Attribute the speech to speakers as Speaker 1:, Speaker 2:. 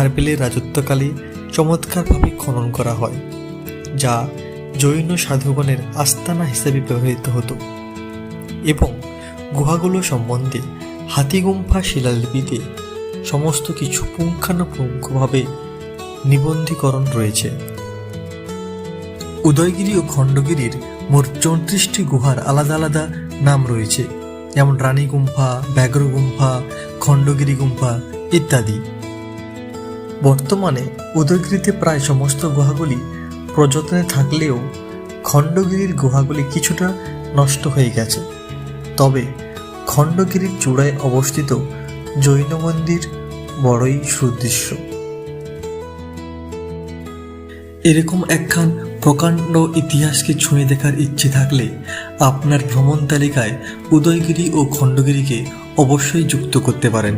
Speaker 1: খারবেলের রাজত্বকালে চমৎকারভাবে খনন করা হয়, যা জৈন সাধুগণের আস্তানা হিসেবে ব্যবহৃত হতো এবং গুহাগুলো সম্বন্ধে হাতিগুম্ফা শিলালিপিতে সমস্ত কিছু পুঙ্খানুপুঙ্খভাবে নিবন্ধীকরণ রয়েছে। উদয়গিরি ও খণ্ডগিরির মোট চৌত্রিশটি গুহার আলাদা আলাদা নাম রয়েছে, যেমন রানী গুম্ফা ব্যাঘ্র গুম্ফা খণ্ডগিরি গুম্ফা ইত্যাদি। বর্তমানে উদয়গিরিতে প্রায় সমস্ত গুহাগুলি প্রযত্নে থাকলেও খণ্ডগিরির গুহাগুলি কিছুটা নষ্ট হয়ে গেছে। তবে খণ্ডগিরির চূড়ায় অবস্থিত জৈন মন্দির বড়ই সুদৃশ্য। এরকম একখান প্রকাণ্ড ইতিহাসকে ছুঁয়ে দেখার ইচ্ছে থাকলে আপনার ভ্রমণ তালিকায় উদয়গিরি ও খণ্ডগিরিকে অবশ্যই যুক্ত করতে পারেন।